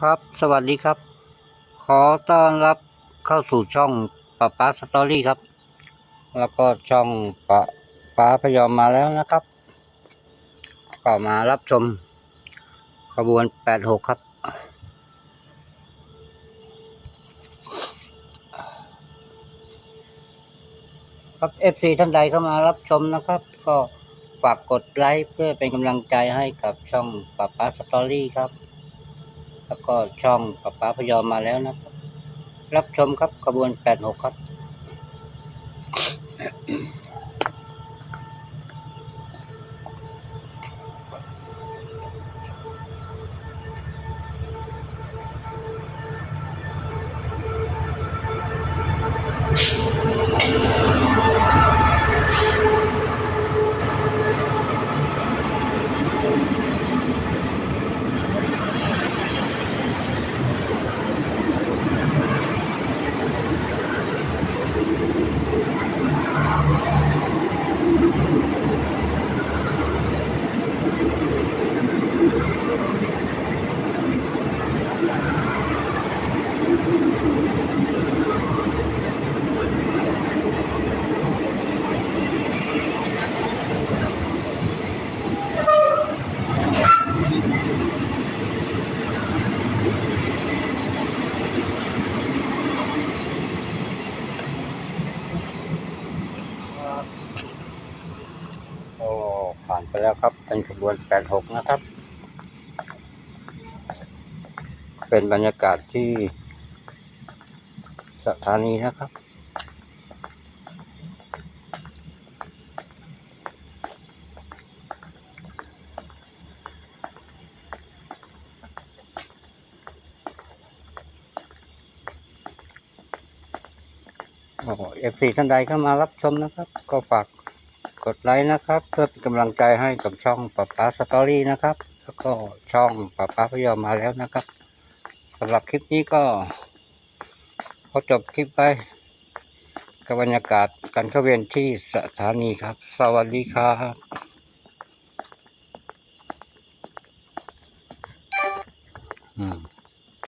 ครับ สวัสดีครับ ขอต้อนรับเข้าสู่ช่องป้าป้าสตอรี่ครับ แล้วก็ช่องป้าป้าพยอมมาแล้วนะครับ ก็มารับชม ขบวน86ครับ ครับ FC ท่านใดเข้ามารับชมนะครับ ก็ฝากกดไลค์เพื่อเป็นกำลังใจให้กับช่องป้าป้าสตอรี่ครับ แล้วก็ช่องป้าป้าพยอมมาแล้วนะครับ รับชมครับขบวน86ครับโอ้ผ่านไปแล้วครับ เป็นขบวน 86 นะครับ เป็นบรรยากาศที่สถานีนะครับเอฟซีท่านใดเข้ามารับชมนะครับ ก็ฝาก กดไลค์นะครับ เพื่อเป็นกำลังใจให้กับช่องป้าป้าสตอรี่นะครับ แล้วก็ช่องป้าป้าพยอมมาแล้วนะครับสำหรับคลิปนี้ก็ขอจบคลิปไปกับบรรยากาศการเข้าเวียนที่สถานีครับ สวัสดีครับอืม